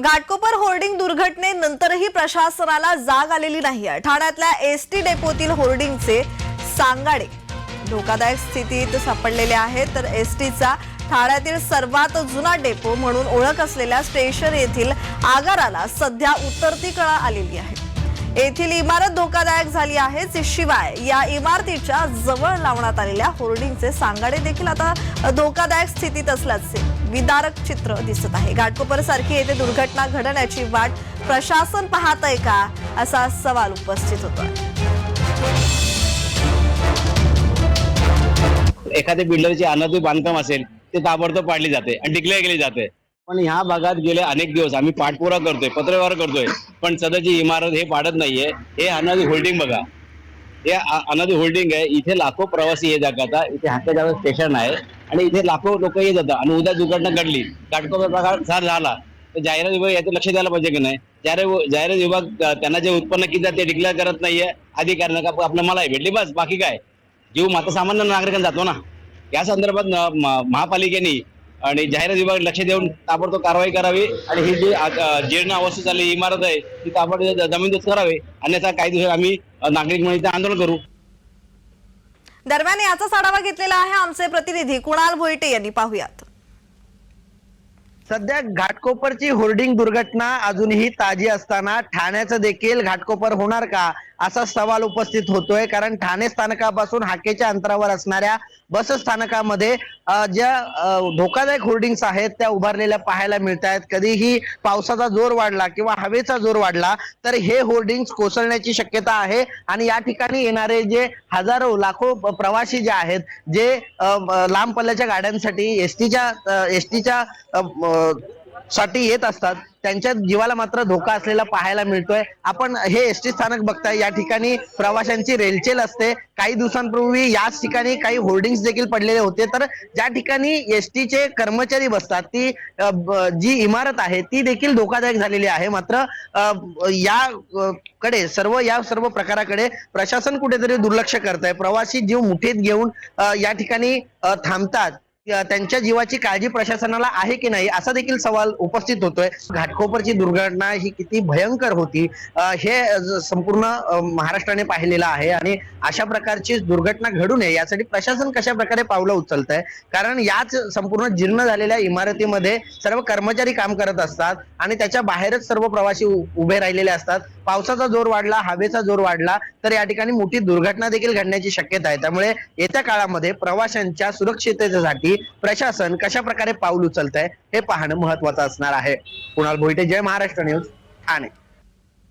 Ghatkopar hoarding दुर्घटनेनंतरही प्रशासनाला जाग आलेली नाही आहे. ठाण्यातल्या एस टी डेपोतील होर्डिंगचे सांगाडे धोकादायक स्थितीत सापडलेले आहेत. तर एस टीचा ठाण्यातील सर्वात जुना डेपो म्हणून ओळख असलेल्या स्टेशन येथील आगाराला सध्या उतरती कळा आलेली आहे. येथील इमारत धोकादायक झाली आहे. शिवाय या इमारतीच्या जवळ लावण्यात आलेल्या होर्डिंगचे सांगाडे देखील आता धोकादायक स्थितीत असल्याचे विदारक चित्र दिसत आहे. घाटकोपर सारखी येथे दुर्घटना घडण्याची वाट प्रशासन पाहत आहे का? असा सवाल उपस्थित होतोय. एखाद्या बिल्डरची अनधी बांधकाम असेल ते ताबडतोब पाडली जाते आणि डिक्लेअर केली जाते. पण ह्या भागात गेले अनेक दिवस. आम्ही पाठपुरा करतोय पत्रव्यवहार करतोय. पण सध्याची इमारत हे पाडत नाहीये. हे अनादी होल्डिंग बघा. हे अनादी होल्डिंग आहे. इथे लाखो प्रवासी ये जाता इथे हाकेजावर स्टेशन आहे. आणि इथे लाखो लोक ये जातात. आणि उद्या दुर्घटना घडली. काटकोपर प्रकार झाला. तर जाहिरात विभाग याचं लक्ष द्यायला पाहिजे की नाही? जाहिरात जाहिरात विभाग त्यांना जे उत्पन्न किती आहे ते डिक्लेअर करत नाहीये. अधिकाऱ्यांना का आपलं मला भेटली बस. बाकी काय? जीव मात्र सामान्य नागरिकांना जातो ना. या संदर्भात महापालिकेने आणि जाहिरात विभाग लक्ष देऊन ताबडतोब कारवाई करावी. आणि ही जी जीर्ण अवस्थेत झाली इमारत आहे ती ताबडतोब जमीनदोस्त करावी. अन्यथा काही दिवस आम्ही नागरिक म्हणून इथे आंदोलन करू. दरम्यान याचाच आढावा घेतलेला आहे आमचे प्रतिनिधी कुणाल भोईटे यांनी. पाहुयात. सध्या घाटकोपरची होर्डिंग दुर्घटना अजूनही ताजी असताना ठाण्याचं देखील घाटकोपर होणार का असा सवाल उपस्थित होतोय. कारण ठाणे स्थानकापासून हाकेच्या अंतरावर असणाऱ्या बस स्थानकामध्ये ज्या धोकादायक होर्डिंग्स आहेत त्या उभारलेल्या पाहायला मिळत आहेत कधीही पावसाचा जोर वाढला किंवा हवेचा जोर वाढला तर हे होर्डिंग्स कोसळण्याची शक्यता आहे. आणि या ठिकाणी येणारे जे हजारो लाखो प्रवासी जे आहेत जे लांब पल्ल्याच्या गाड्यांसाठी एसटीच्या एसटीच्या साठी येत असतात. त्यांच्या जीवाला मात्र धोका असलेला पाहायला मिळतोय. आपण हे एस टी स्थानक बघताय. या ठिकाणी प्रवाशांची रेलचेल असते. काही दिवसांपूर्वी याच ठिकाणी काही होर्डिंग्स देखील पडलेले होते. तर ज्या ठिकाणी एस चे कर्मचारी बसतात ती जी इमारत आहे ती देखील धोकादायक झालेली आहे. मात्र या कडे सर्व या सर्व प्रकाराकडे प्रशासन कुठेतरी दुर्लक्ष करत आहे प्रवासी जीव मुठीत घेऊन या ठिकाणी थांबतात. त्यांच्या जीवाची काळजी प्रशासनाला आहे की नाही असा देखील सवाल उपस्थित होतोय. घाटकोपरची दुर्घटना ही किती भयंकर होती हे संपूर्ण महाराष्ट्राने पाहिलेलं आहे आणि अशा प्रकारची दुर्घटना घडू नये यासाठी प्रशासन कशा प्रकारे पावलं उचलत आहे कारण याच संपूर्ण जीर्ण झालेल्या इमारतीमध्ये सर्व कर्मचारी काम करत असतात आणि त्याच्या बाहेरच सर्व प्रवासी उभे राहिलेले असतात. पावसाचा जोर वाढला हवेचा जोर वाढला तर या ठिकाणी मोठी दुर्घटना देखील घडण्याची शक्यता आहे. त्यामुळे येत्या काळामध्ये प्रवाशांच्या सुरक्षिततेसाठी प्रशासन कशा प्रकारे पाऊल उचलत आहे हे पाहणं महत्वाचं असणार आहे. कुणाल भोईटे जय महाराष्ट्र न्यूज ठाणे.